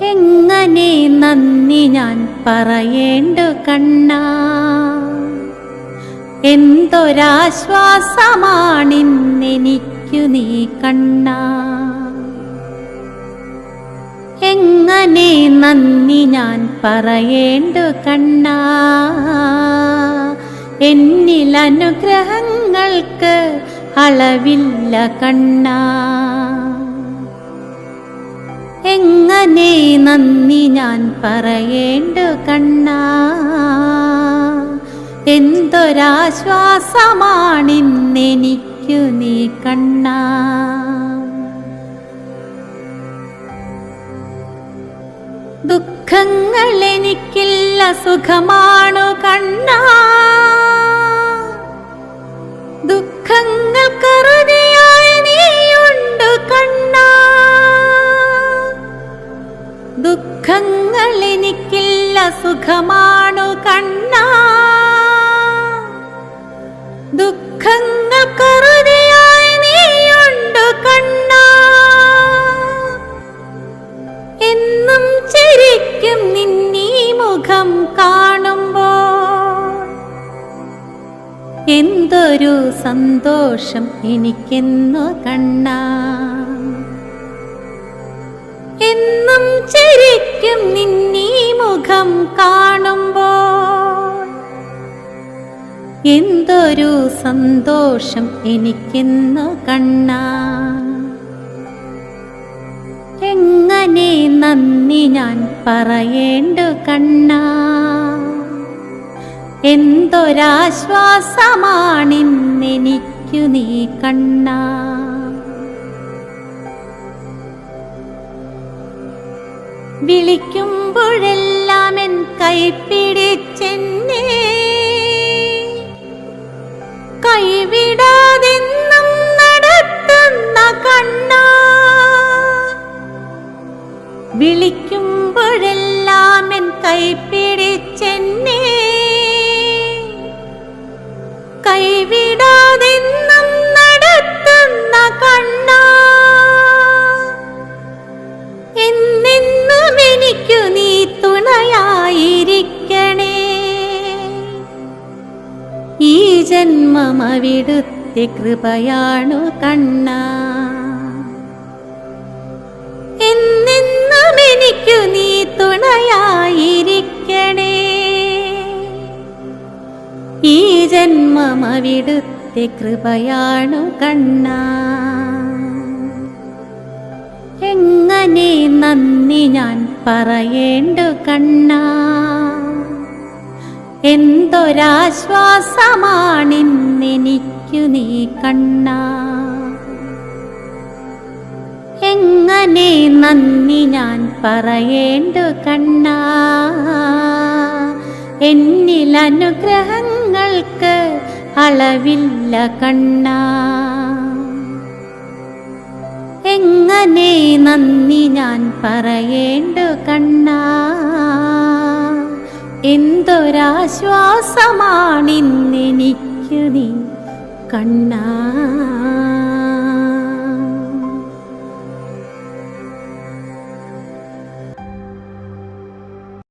എങ്ങനെ നന്ദി ഞാൻ പറയേണ്ടു കണ്ണ? എന്തൊരാശ്വാസമാണിന്നെനിക്കു നീ കണ്ണ? എങ്ങനെ നന്ദി ഞാൻ പറയേണ്ടു കണ്ണ? എന്നിൽ അനുഗ്രഹങ്ങൾക്ക് അളവില്ല കണ്ണാ. എങ്ങനെ നന്ദി ഞാൻ പറയേണ്ടു കണ്ണാ? എന്തൊരാശ്വാസമാണിന്നെനിക്കു നീ കണ്ണാ? ദുഃഖങ്ങൾ എനിക്കില്ല സുഖമാണു കണ്ണാ? ദുഃഖങ്ങൾ ദുഃഖങ്ങൾ എനിക്കില്ല സുഖമാണു കണ്ണ? ദുഃഖങ്ങൾ കറുതിയായി നീയുണ്ട് കണ്ണ? എന്നും ചിരിക്കും നിന്നീ മുഖം കാണുമ്പോ എന്തൊരു സന്തോഷം എനിക്കെന്നു കണ്ണ? എന്നും എന്തൊരു സന്തോഷം എനിക്കെന്നു കണ്ണാ. എങ്ങനെ നന്ദി ഞാൻ പറയേണ്ടു കണ്ണാ. എന്തൊരാശ്വാസമാണിന്നെനിക്കു നീ കണ്ണാ. വിളിക്കുമ്പോഴെല്ലാം എൻ കൈപ്പിടിച്ചെന്നെ വിളിക്കുമ്പോഴെല്ലാം എൻ കൈപ്പിടിച്ചെന്നെ കൈവിടാതെന്നും നടത്തുന്ന എന്നെന്നും എനിക്കു നീ തുണയായിരിക്കണേ. ഈ ജന്മം കൃപയാണു കണ്ണാ. ഈ ജന്മം അവിടുത്തെ കൃപയാണു കണ്ണാ? എങ്ങനെ നന്ദി ഞാൻ പറയേണ്ടു കണ്ണ? എന്തൊരാശ്വാസമാണിന്നെനിക്കു നീ കണ്ണ? എങ്ങനെ നന്ദി ഞാൻ പറയേണ്ടു കണ്ണാ? എന്നിൽ അനുഗ്രഹങ്ങൾക്ക് അളവില്ല കണ്ണ. എങ്ങനെ നന്ദി ഞാൻ പറയേണ്ടു കണ്ണ? എന്തൊരാശ്വാസമാണിന്നെനിക്കു നീ കണ്ണാ.